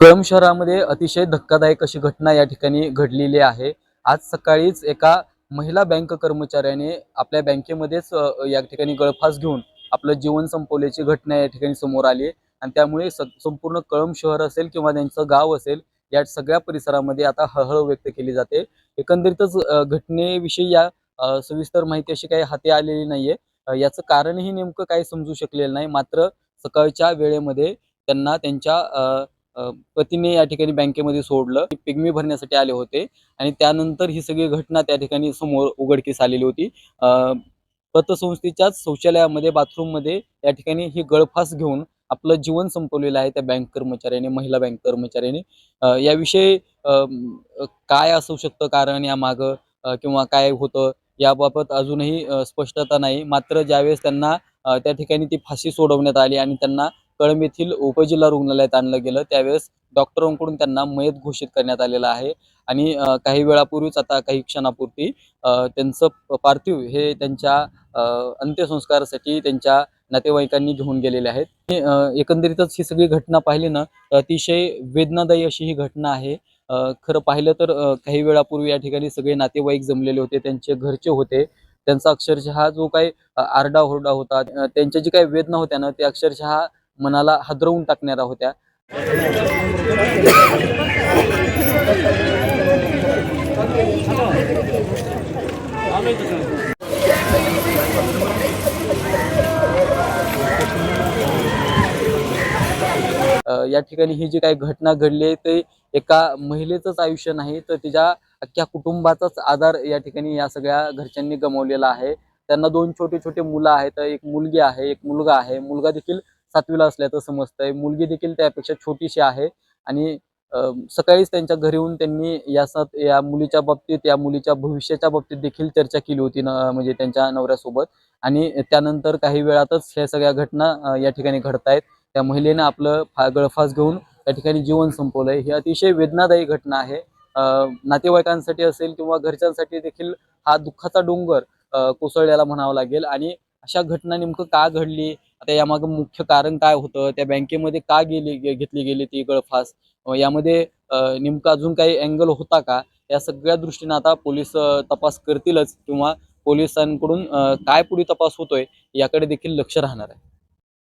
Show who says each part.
Speaker 1: कळंब शहरामध्ये अतिशय धक्कादायक अशी घटना या ठिकाणी घडलेली आहे. आज सकाळीच एका महिला बँक कर्मचाऱ्याने आपल्या बँकेमध्येच या ठिकाणी गळफास घेऊन आपलं जीवन संपवल्याची घटना या ठिकाणी समोर आली आहे. आणि त्यामुळे संपूर्ण कळंब शहर असेल किंवा त्यांचं गाव असेल या सगळ्या परिसरामध्ये आता हळहळ व्यक्त केली जाते. एकंदरीतच घटनेविषयी या सविस्तर माहिती अशी काही हाती आलेली नाहीये. याचं कारणही नेमकं काही समजू शकलेलं नाही. मात्र सकाळच्या वेळेमध्ये त्यांना त्यांच्या पतीने या ठिकाणी बँकेमध्ये सोडलं. पिगमी भरण्यासाठी आले होते आणि त्यानंतर ही सगळी घटना त्या ठिकाणी समोर उघडकीस आलेली होती. पतसंस्थेच्याच शौचालयामध्ये बाथरूममध्ये या ठिकाणी ही गळफास घेऊन आपलं जीवन संपवलेलं आहे त्या बँक कर्मचाऱ्याने महिला बँक कर्मचाऱ्याने. याविषयी काय असू शकतं कारण यामागं? मागं किंवा काय होतं? याबाबत अजूनही स्पष्टता नाही. मात्र ज्यावेळेस त्यांना त्या ठिकाणी ती फाशी सोडवण्यात आली आणि त्यांना कळंब येथील उपजिल्हा रुग्णालयात आणलं गेलं. त्यावेळेस डॉक्टरांकडून त्यांना मयत घोषित करण्यात आलेलं आहे. आणि काही वेळापूर्वीच आता काही क्षणापूर्वी त्यांचं पार्थिव हे त्यांच्या अंत्यसंस्कारासाठी त्यांच्या नातेवाईकांनी घेऊन गेलेले आहेत. हे, एकंदरीतच ही सगळी घटना पाहिली ना अतिशय वेदनादायी अशी ही घटना आहे. खरं पाहिलं तर काही वेळापूर्वी या ठिकाणी सगळे नातेवाईक जमलेले होते त्यांचे घरचे होते. त्यांचा अक्षरशः जो काही आरडाओरडा होता त्यांच्या जी काही वेदना होत्या ना ते अक्षरशः मनाला हादरवून टाकणाऱ्या होत्या. या ठिकाणी ही जी काही घटना घडली आहे ते एका महिलेचंच आयुष्य नाही तर तिच्या अख्ख्या कुटुंबाचाच आधार या ठिकाणी या सगळ्या घरच्यांनी गमावलेला आहे. त्यांना दोन छोटे छोटे मुलं आहेत. एक मुलगी आहे एक मुलगा आहे. मुलगा देखील सातवीला असल्याचं समजतंय. मुलगी देखील त्यापेक्षा छोटीशी आहे. आणि सकाळीच त्यांच्या घरी येऊन त्यांनी या सात या मुलीच्या बाबतीत या मुलीच्या भविष्याच्या बाबतीत देखील चर्चा केली होती न म्हणजे त्यांच्या नवऱ्यासोबत. आणि त्यानंतर काही वेळातच ह्या सगळ्या घटना या ठिकाणी घडतायत. त्या महिलेनं आपलं फा गळफास घेऊन त्या ठिकाणी जीवन संपवलंय. ही अतिशय वेदनादायी घटना आहे. नातेवाईकांसाठी असेल किंवा घरच्यांसाठी देखील हा दुःखाचा डोंगर कोसळल्याला म्हणावा लागेल. आणि अशा घटना नेमकं का घडली? आता यामागं मुख्य कारण काय होतं? त्या बँकेमध्ये का गेली घेतली गेली ती गळफास? यामध्ये नेमका अजून काही अँगल होता का? या सगळ्या दृष्टीने आता पोलीस तपास करतीलच किंवा पोलिसांकडून काय पुढे तपास होतोय याकडे देखील लक्ष राहणार आहे.